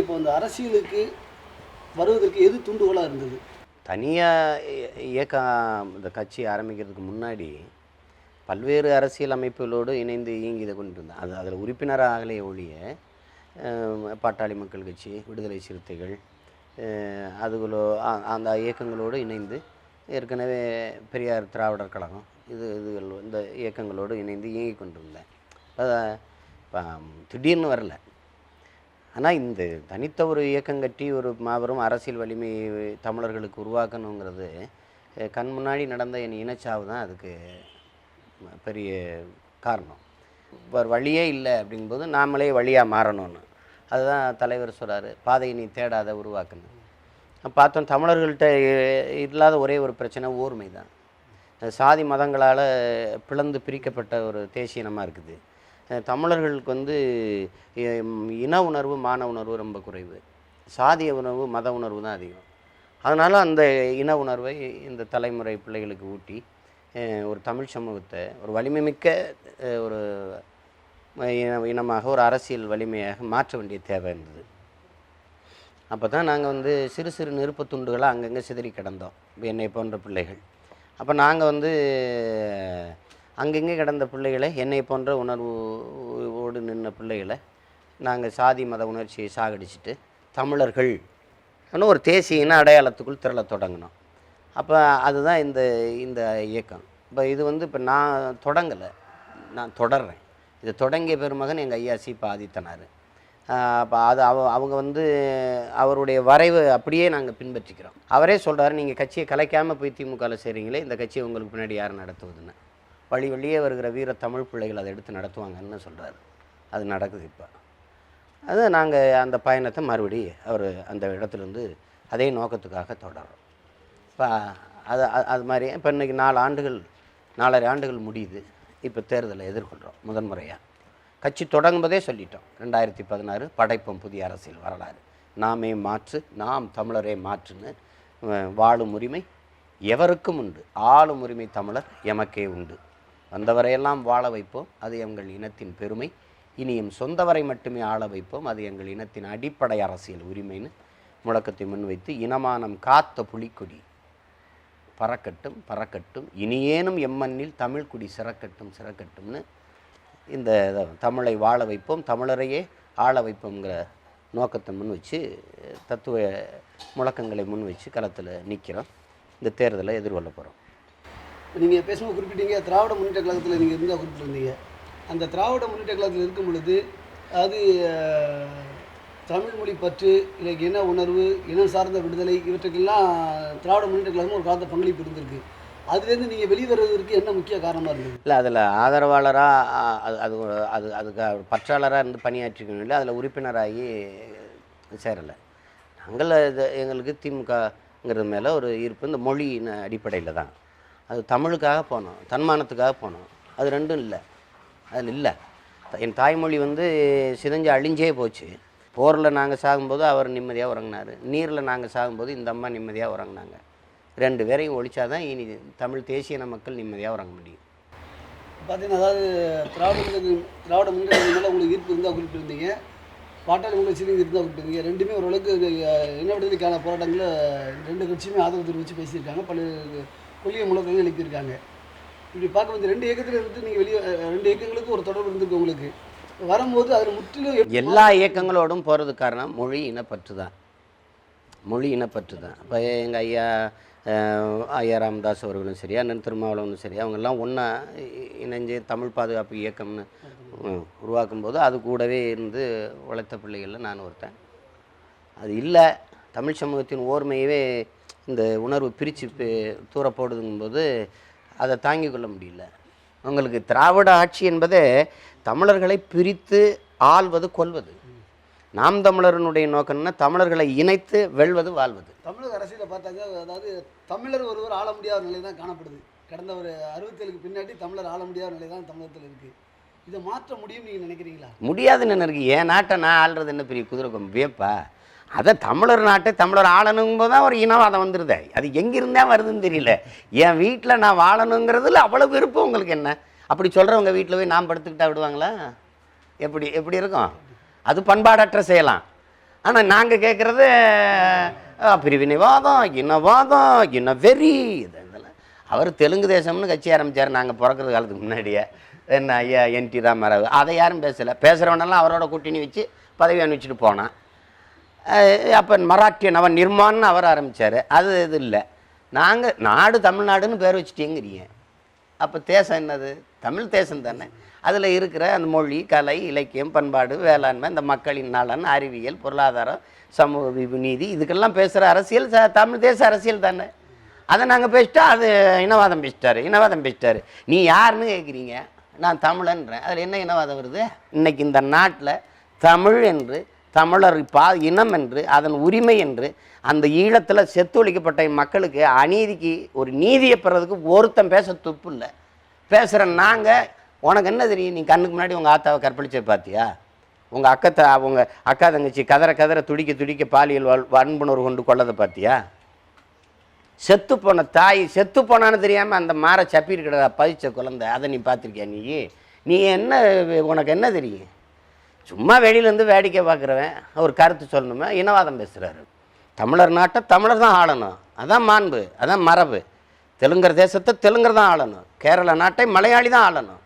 இப்போ இந்த அரசியலுக்கு வருவதற்கு எது தூண்டுகோலாக இருந்தது? தனியாக இயக்கம் இந்த கட்சி ஆரம்பிக்கிறதுக்கு முன்னாடி பல்வேறு அரசியல் அமைப்புகளோடு இணைந்து இயங்கி இதை கொண்டு இருந்தேன். அது அதில் உறுப்பினராக உறுப்பினராகலே ஒழிய பாட்டாளி மக்கள் கட்சி விடுதலை சிறுத்தைகள் அதுகளோ அந்த இயக்கங்களோடு இணைந்து ஏற்கனவே பெரியார் திராவிடர் கழகம் இது இதுகள் இந்த இயக்கங்களோடு இணைந்து இயங்கி கொண்டிருந்தேன். இப்போ திடீர்னு வரல. ஆனால் இந்த தனித்த ஒரு இயக்கம் கட்டி ஒரு மாபெரும் அரசியல் வலிமை தமிழர்களுக்கு உருவாக்கணுங்கிறது கண் முன்னாடி நடந்த என் இனச்சாவு தான் அதுக்கு பெரிய காரணம். வேறு வழியே இல்லை அப்படிங்கும்போது நாமளே வழியாக மாறணும்னு. அதுதான் தலைவர் சொல்கிறார் பாதையை நீ தேடாத உருவாக்கணும் பார்த்தோம் தமிழர்கள்ட்ட இல்லாத ஒரே ஒரு பிரச்சனை ஓர்மை தான். சாதி மதங்களால் பிளந்து பிரிக்கப்பட்ட ஒரு தேசிய இனமாக இருக்குது. தமிழர்களுக்கு வந்து இன உணர்வு மான உணர்வு ரொம்ப குறைவு. சாதிய உணர்வு மத உணர்வு தான் அதிகம். அதனால் அந்த இன உணர்வை இந்த தலைமுறை பிள்ளைகளுக்கு ஊட்டி ஒரு தமிழ் சமூகத்தை ஒரு வலிமை மிக்க ஒரு இன இனமாக ஒரு அரசியல் வலிமையாக மாற்ற வேண்டிய தேவை இருந்தது. அப்போ தான் நாங்கள் வந்து சிறு சிறு நெருப்பு துண்டுகளாக அங்கங்கே சிதறி கிடந்தோம் என்னை போன்ற பிள்ளைகள். அப்போ நாங்கள் வந்து அங்கங்கே கிடந்த பிள்ளைகளை என்னை போன்ற உணர்வோடு நின்ற பிள்ளைகளை நாங்கள் சாதி மத உணர்ச்சியை சாகடிச்சிட்டு தமிழர்கள் ன்னு ஒரு தேசிய இன அடையாளத்துக்குள் திரள தொடங்கினோம். அப்போ அதுதான் இந்த இந்த இயக்கம். இப்போ இது வந்து இப்போ நான் தொடங்கலை. நான் தொடர்றேன். இது தொடங்கிய பெருமகன் எங்கள் ஐயா சி பாதித்தனார். அப்போ அது அவ அவங்க வந்து அவருடைய வரைவு அப்படியே நாங்கள் பின்பற்றிக்கிறோம். அவரே சொல்கிறாரு நீங்கள் கட்சியை கலைக்காமல் போய் திமுகவில் செய்கிறீங்களே இந்த கட்சியை உங்களுக்கு பின்னாடி யார் நடத்துவதுன்னு? வழி வழியே வருகிற வீர தமிழ் பிள்ளைகள் அதை எடுத்து நடத்துவாங்கன்னு சொல்கிறாரு அது நடக்குது இப்போ. அது நாங்கள் அந்த பயணத்தை மறுபடி அவர் அந்த இடத்துலேருந்து அதே நோக்கத்துக்காக தொடர்றோம். இப்போ அது அது- மாதிரி இப்போ இன்றைக்கி நாலு ஆண்டுகள் நாலரை ஆண்டுகள் முடியுது. இப்போ தேர்தலை எதிர்கொள்கிறோம் முதன்முறையாக கட்சி தொடங்கும்போதே சொல்லிட்டோம். ரெண்டாயிரத்தி பதினாறு படைப்போம் புதிய அரசியல் வரலாறு. நாமே மாற்று நாம் தமிழரே மாற்றுன்னு வாழும் உரிமை எவருக்கும் உண்டு. ஆளும் உரிமை தமிழர் எமக்கே உண்டு. வந்தவரையெல்லாம் வாழ வைப்போம் அது எங்கள் இனத்தின் பெருமை. இனியும் சொந்தவரை மட்டுமே ஆள வைப்போம் அது எங்கள் இனத்தின் அடிப்படை அரசியல் உரிமைன்னு முழக்கத்தை முன்வைத்து இனமானம் காத்த புலிக்கொடி பறக்கட்டும் பறக்கட்டும். இனியேனும் எம்மண்ணில் தமிழ் குடி சிறக்கட்டும் சிறக்கட்டும்னு இந்த தமிழை வாழ வைப்போம் தமிழரையே ஆள வைப்போங்கிற நோக்கத்தை முன் வச்சு தத்துவ முழக்கங்களை முன் வச்சு களத்தில் நிற்கிறோம் இந்த தேர்தலை எதிர்கொள்ள போகிறோம் நீங்கள் பேசும்போது குறிப்பிட்டீங்க திராவிட முன்னேற்ற கழகத்தில் நீங்கள் இருந்தால் குறிப்பிட்டிருந்தீங்க. அந்த திராவிட முன்னேற்ற கழகத்தில் இருக்கும் பொழுது அது தமிழ்மொழி தமிழ் மொழி பற்று இல்லை இன உணர்வு இனம் சார்ந்த விடுதலை இவற்றுக்கெல்லாம் திராவிட முன்னேற்ற கழகம் ஒரு காலத்தை பங்களிப்பு இருந்திருக்கு. அதுலேருந்து நீங்கள் வெளிவருவதற்கு என்ன முக்கிய காரணமாக இருந்தது? இல்லை அதில் ஆதரவாளராக அது அது ஒரு- அது அதுக்கு பற்றாளராக இருந்து பணியாற்றிக்கணும் இல்லை அதில் உறுப்பினராகி சேரலை. நாங்கள் இது எங்களுக்கு திமுகங்கிறது மேலே ஒரு ஈர்ப்பு இந்த மொழியின் அடிப்படையில் தான். அது தமிழுக்காக போனோம் தன்மானத்துக்காக போனோம். அது ரெண்டும் இல்லை. அதில் இல்லை. என் தாய்மொழி வந்து சிதைஞ்சு அழிஞ்சே போச்சு. போரில் நாங்கள் சாகும்போது அவர் நிம்மதியாக உறங்கினார். நீரில் நாங்கள் சாகும்போது இந்த அம்மா நிம்மதியாக உறங்கினாங்க. ரெண்டு பேரையும் ஒழிச்சாதான் இனி தமிழ் தேசிய மக்கள் நிம்மதியாக உறங்க முடியும். பார்த்தீங்கன்னா அதாவது திராவிட திராவிட முன்னேற்ற மேலே உங்களுக்கு ஈர்ப்பு இருந்தால் குறிப்பிட்டிருந்தீங்க. பாட்டாளி மக்கள் சிறுங்க இருந்தால் குறிப்பிட்டிருந்தீங்க. ரெண்டுமே ஓரளவுக்கு என்ன இன விடுதலைக்கான போராட்டங்களில் ரெண்டு கட்சியுமே ஆதரவு தெரிவித்து பேசியிருக்காங்க. பல கொள்கை மூலம் எழுப்பியிருக்காங்க. இப்படி பார்க்க வந்து ரெண்டு இயக்கத்தில் இருந்து நீங்கள் வெளியே ரெண்டு இயக்கங்களுக்கும் ஒரு தொடர்பு இருந்திருக்கு உங்களுக்கு. வரும்போது அதில் முற்றிலும் எல்லா இயக்கங்களோடும் போகிறது காரணம் மொழி இனப்பற்று தான் மொழி இனப்பற்று தான் இப்போ எங்கள் ஐயா ஐயா ராமதாஸ் அவர்களும் சரி அண்ணன் திருமாவளவனும் சரி அவங்கெல்லாம் ஒன்றா இணைஞ்சு தமிழ் பாதுகாப்பு இயக்கம்னு உருவாக்கும் போது அது கூடவே இருந்து உழைத்த பிள்ளைகளில் நான் ஒருத்தன். அது இல்லை. தமிழ் சமூகத்தின் ஓர்மையவே இந்த உணர்வு பிரித்து தூர போடுதுங்கும்போது அதை தாங்கிக் கொள்ள முடியல. உங்களுக்கு திராவிட ஆட்சி என்பதே தமிழர்களை பிரித்து ஆள்வது கொல்வது. நாம் தமிழரனுடைய நோக்கம்னா தமிழர்களை இணைத்து வெல்வது வாழ்வது. தமிழக அரசியலை பார்த்தாங்க அதாவது தமிழர் ஒருவர் ஆள முடியாத நிலை தான் காணப்படுது. கடந்த ஒரு அறுபத்தேழுக்கு பின்னாடி தமிழர் ஆள முடியாத நிலை தான் தமிழகத்தில் இருக்குது இதை மாற்ற முடியும் நீங்கள் நினைக்கிறீங்களா? முடியாதுன்னு இருக்கு என் நாட்டை நான் ஆள்றது என்ன பெரிய குதிரை கொம்பு? வியப்பா அதை தமிழர் நாட்டை தமிழர் ஆளணுங்கும்போது தான் ஒரு இனவாதம் வந்துடுது அது எங்கிருந்தே வருதுன்னு தெரியல. என் வீட்டில் நான் வாழணுங்கிறதுல அவ்வளோ விருப்பம் உங்களுக்கு என்ன? அப்படி சொல்கிறவங்க வீட்டில் போய் நான் படுத்துக்கிட்டா விடுவாங்களா? எப்படி எப்படி இருக்கும்? அது பண்பாடற்ற செய்யலாம் ஆனால் நாங்கள் கேட்குறது பிரிவினைவாதம் இனவாதம் இன வெறி இது இதெல்லாம். அவர் தெலுங்கு தேசம்னு கட்சி ஆரம்பித்தார் நாங்கள் பிறக்கிறது காலத்துக்கு முன்னாடியே. என்ன ஐயா என் டி ராமராவ் அதை யாரும் பேசலை. பேசுகிறவனெல்லாம் அவரோட கூட்டணி வச்சு பதவி அனுப்பிச்சிட்டு போனான். அப்போ மராட்டிய அவன் நிர்மான்னு அவர் ஆரம்பித்தார் அது இது இல்லை. நாங்கள் நாடு தமிழ்நாடுன்னு பேர் வச்சுட்டேங்கிறீங்க. அப்போ தேசம் என்னது? தமிழ் தேசம் தானே. அதில் இருக்கிற அந்த மொழி கலை இலக்கியம் பண்பாடு வேளாண்மை இந்த மக்களின் நலன் அறிவியல் பொருளாதாரம் சமூக நீதி இதுக்கெல்லாம் பேசுகிற அரசியல் ச தமிழ் தேச அரசியல் தானே. அதை நாங்கள் பேசிட்டா அது இனவாதம் பேசிட்டாரு இனவாதம் பேசிட்டாரு. நீ யாருன்னு கேட்குறீங்க நான் தமிழன்றேன். அதில் என்ன இனவாதம் வருது? இன்றைக்கி இந்த நாட்டில் தமிழ் என்று தமிழர் பா இனம் என்று அதன் உரிமை என்று அந்த ஈழத்தில் செத்தொழிக்கப்பட்ட மக்களுக்கு அநீதிக்கு ஒரு நீதியை பெறதுக்கு ஒருத்தன் பேச துப்பு இல்லை. பேசுகிற நாங்கள் உனக்கு என்ன தெரியும்? நீ கண்ணுக்கு முன்னாடி உங்கள் ஆத்தாவை கற்பழிச்ச பார்த்தியா உங்கள் அக்கத்தை அவங்க அக்கா தங்கச்சி கதற கதற துடிக்க துடிக்க பாலியல் வல் அன்புணர்வு கொண்டு கொள்ளதை பார்த்தியா செத்து போன தாய் செத்து போனான்னு தெரியாமல் அந்த மாரை சப்பி கிடதா பதிச்ச குழந்தை அதை நீ பார்த்துருக்கியா நீ? நீ என்ன உனக்கு என்ன தெரியும்? சும்மா வெளியிலேருந்து வேடிக்கை பார்க்குறவன் ஒரு கருத்து சொல்லணுமே? இனவாதம் பேசுகிறாரு தமிழர் நாட்டை தமிழர் தான் ஆளணும். அதான் மாண்பு அதான் மரபு. தெலுங்கர் தேசத்தை தெலுங்கர் தான் ஆளணும். கேரள நாட்டை மலையாளி தான் ஆளணும்.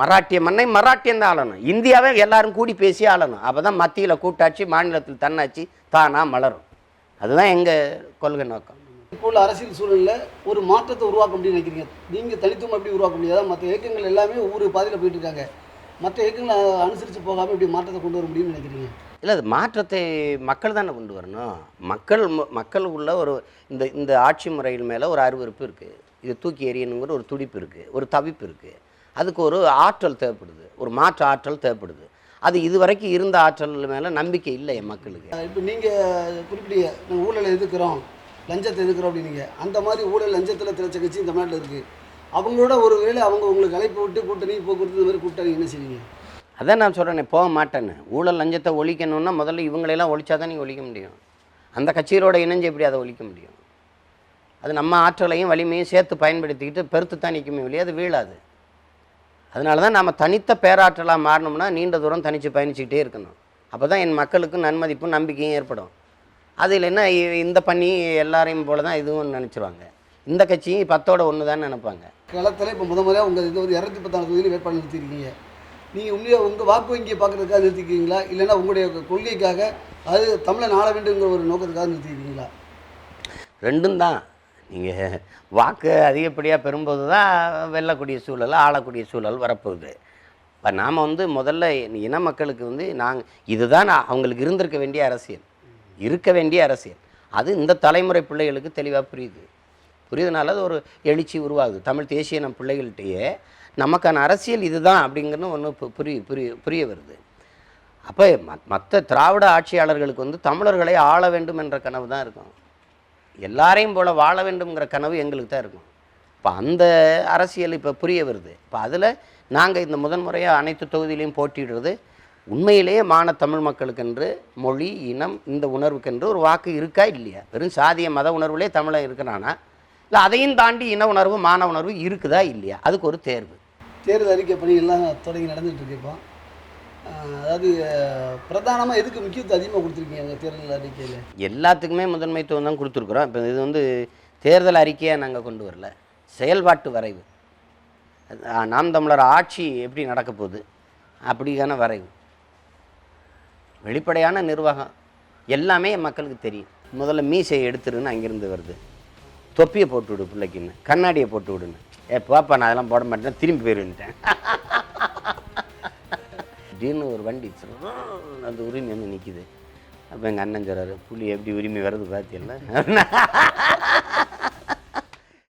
மராட்டிய மண்ணை மராட்டியன் தான் ஆளணும். இந்தியாவை எல்லாரும் கூடி பேசி ஆளணும். அப்போ தான் மத்தியில் கூட்டாட்சி மாநிலத்தில் தன்னாட்சி தானாக மலரும். அதுதான் எங்கள் கொள்கை நோக்கம். இப்போ உள்ள அரசியல் சூழலில் ஒரு மாற்றத்தை உருவாக்க முடியும் நினைக்கிறீங்க? நீங்கள் தனித்துவம் எப்படி உருவாக்க முடியாதா மற்ற இயக்கங்கள் எல்லாமே ஒவ்வொரு பாதையில் போயிட்டு இருக்காங்க. மற்ற இயக்கங்களை அனுசரித்து போகாமல் இப்படி மாற்றத்தை கொண்டு வர முடியும்னு நினைக்கிறீங்க? இல்லை அது மாற்றத்தை மக்கள் தானே கொண்டு வரணும். மக்கள் மக்கள் உள்ள ஒரு இந்த இந்த ஆட்சி முறையில் மேலே ஒரு அருவருப்பு இருக்குது இது தூக்கி எறியணுங்கிற ஒரு துடிப்பு இருக்குது ஒரு தவிப்பு இருக்குது அதுக்கு ஒரு ஆற்றல் தேவைப்படுது ஒரு மாற்று ஆற்றல் தேவைப்படுது. அது இதுவரைக்கும் இருந்த ஆற்றல் மேலே நம்பிக்கை இல்லை என் மக்களுக்கு இப்போ நீங்கள் குறிப்பிட்டீங்க நாங்கள் ஊழலை எதிர்க்கிறோம் லஞ்சத்தை எதிர்க்கிறோம் அப்படின்னீங்க. அந்த மாதிரி ஊழல் லஞ்சத்தில் திளைச்ச கட்சி இந்த நாட்டில் இருக்குது அவங்களோட ஒரு வேளை அவங்க உங்களுக்கு அழைப்பு விட்டு கூட்டணி போக்குவரத்து இந்த மாதிரி கூப்பிட்டா என்ன செய்வீங்க? அதான் நான் சொல்கிறேன் போக மாட்டேன்னு. ஊழல் லஞ்சத்தை ஒழிக்கணும்னா முதல்ல இவங்களெல்லாம் ஒழிச்சா தான் நீ ஒழிக்க முடியும். அந்த கட்சிகளோட இணைஞ்சு எப்படி அதை ஒழிக்க முடியும்? அது நம்ம ஆற்றலையும் வலிமையும் சேர்த்து பயன்படுத்திக்கிட்டு பெருத்து தான் நிற்குமே வெளியே அது வீழாது. அதனால தான் நம்ம தனித்த பேராற்றலாக மாறணும்னா நீண்ட தூரம் தனித்து பயணிச்சுக்கிட்டே இருக்கணும். அப்போ தான் என் மக்களுக்கும் நன்மதிப்பும் நம்பிக்கையும் ஏற்படும். அதில் என்ன இ- இந்த பண்ணி எல்லாரையும் போல தான் இதுவும் நினச்சிருவாங்க. இந்த கட்சியும் பத்தோட ஒன்று தான் நினைப்பாங்க. களத்தில் இப்போ முத முறையாக உங்கள் இது வந்து இரநூத்தி பத்தாம் தொகுதியில் வேட்பாளர் நிறுத்திருக்கீங்க. நீங்கள் உண்மையாக உங்கள் வாக்கு வங்கியை பார்க்குறதுக்காக நிறுத்திக்கிறீங்களா இல்லைன்னா உங்களுடைய கொள்கைக்காக அது தமிழை நாள வேண்டுங்கிற ஒரு நோக்கத்துக்காக நிறுத்திக்கிறீங்களா ரெண்டும் தான். நீங்கள் வாக்கு அதிகப்படியாக பெறும்போது தான் வெல்லக்கூடிய சூழல் ஆளக்கூடிய சூழல் வரப்போகுது. இப்போ நாம் வந்து முதல்ல இன மக்களுக்கு வந்து நாங்கள் இதுதான் நான் அவங்களுக்கு இருந்திருக்க வேண்டிய அரசியல். இருக்க வேண்டிய அரசியல். அது இந்த தலைமுறை பிள்ளைகளுக்கு தெளிவாக புரியுது. புரியுதுனால அது ஒரு எழுச்சி உருவாகுது. தமிழ் தேசிய நம் பிள்ளைகள்கிட்டயே நமக்கான அரசியல் இதுதான் அப்படிங்கிறது ஒன்று புரிய புரிய புரிய வருது. அப்போ மற்ற திராவிட ஆட்சியாளர்களுக்கு வந்து தமிழர்களை ஆள வேண்டும் என்ற கனவு தான் இருக்கும். எல்லாரையும் போல வாழ வேண்டும்ங்கிற கனவு எங்களுக்கு தான் இருக்கும். இப்போ அந்த அரசியல் இப்போ புரிய வருது. இப்போ அதில் நாங்கள் இந்த முதன்முறையாக அனைத்து தொகுதியிலையும் போட்டிடுறது உண்மையிலேயே மான தமிழ் மக்களுக்கென்று மொழி இனம் இந்த உணர்வுக்கென்று ஒரு வாக்கு இருக்கா இல்லையா? வெறும் சாதிய மத உணர்வுலே தமிழன் இருக்கிறானா? இல்லை அதையும் தாண்டி இன உணர்வு மான உணர்வு இருக்குதா இல்லையா? அதுக்கு ஒரு தேர்வு. தேர்தல் அறிக்கை பணிகள்லாம் தொடங்கி நடந்துட்டு இருக்கு இப்போ அதாவது பிரதானமாக எதுக்கு முக்கியத்துவம் அதிகமாக கொடுத்துருக்கீங்க தேர்தல் அறிக்கையில்? எல்லாத்துக்குமே முதன்மைத்துவம் தான் கொடுத்துருக்குறோம். இப்போ இது வந்து தேர்தல் அறிக்கையாக நாங்கள் கொண்டு வரல. செயல்பாட்டு வரைவு. நாம் தமிழர் ஆட்சி எப்படி நடக்க போகுது? அப்படியான வரைவு. வெளிப்படையான நிர்வாகம். எல்லாமே மக்களுக்கு தெரியும். முதல்ல மீசையை எடுத்துருன்னு அங்கேருந்து வருது. தொப்பியை போட்டு விடு பிள்ளைக்குன்னு கண்ணாடியை போட்டு விடுன்னு. ஏ பாப்பா நான் அதெல்லாம் போட மாட்டேன் திரும்பி போயிருந்துட்டேன். திடீர்னு ஒரு வண்டி அந்த உரிமை வந்து நிற்கிது அப்போ எங்கள் அண்ணன் சொல்கிறாரு புளி எப்படி உரிமை வர்றது பார்த்தீங்களா